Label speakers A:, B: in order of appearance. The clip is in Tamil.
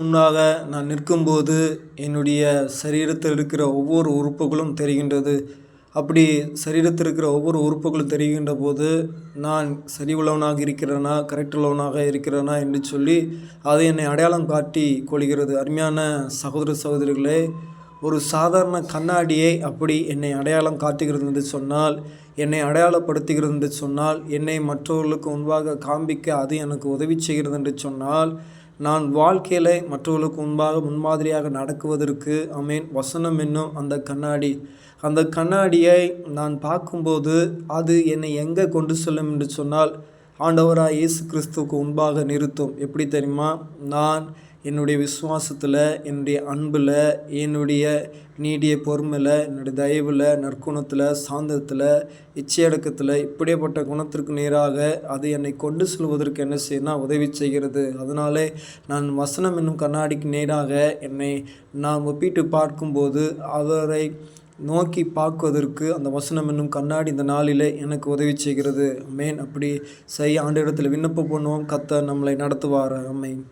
A: முன்னாக நான் நிற்கும்போது என்னுடைய சரீரத்தில் இருக்கிற ஒவ்வொரு உறுப்புகளும் தெரிகின்றது. அப்படி சரீரத்தில் இருக்கிற ஒவ்வொரு உறுப்புகளும் தெரிகின்ற போது நான் சரி உள்ளவனாக இருக்கிறேனா கரெக்ட் உள்ளவனாக இருக்கிறேனா என்று சொல்லி அது என்னை அடையாளம் காட்டி கொள்கிறது. அருமையான சகோதர சகோதரிகளே ஒரு சாதாரண கண்ணாடியை அப்படி என்னை அடையாளம் காட்டுகிறது என்று சொன்னால் என்னை அடையாளப்படுத்துகிறது என்று சொன்னால் என்னை மற்றவர்களுக்கு முன்பாக காண்பிக்க அது எனக்கு உதவி செய்கிறது என்று சொன்னால் நான் வாழ்க்கையில் மற்றவர்களுக்கு முன்பாக முன்மாதிரியாக நடக்குவதற்கு அமேன் வசனம் என்னும் அந்த கண்ணாடி. அந்த கண்ணாடியை நான் பார்க்கும்போது அது என்னை எங்கே கொண்டு செல்லும் என்று சொன்னால் ஆண்டவராக இயேசு கிறிஸ்துவுக்கு முன்பாக நிறுத்தும். எப்படி தெரியுமா? நான் என்னுடைய விசுவாசத்தில் என்னுடைய அன்பில் என்னுடைய நீடிய பொறுமையில் என்னுடைய தயவில் நற்குணத்தில் சாந்தத்தில் இச்சையடக்கத்தில் இப்படிப்பட்ட குணத்திற்கு நேராக அது என்னை கொண்டு செல்வதற்கு என்ன செய்யணும் உதவி செய்கிறது. அதனாலே நான் வசனம் என்னும் கண்ணாடிக்கு நேராக என்னை நான் ஒப்பிட்டு பார்க்கும்போது அவரை நோக்கி பார்க்குவதற்கு அந்த வசனம் என்னும் கண்ணாடி இந்த நாளிலே எனக்கு உதவி செய்கிறது. மேன் அப்படி செய்ய ஆண்டு இடத்துல விண்ணப்பம் பண்ணுவோம். கத்த நம்மளை நடத்துவார் அம்மை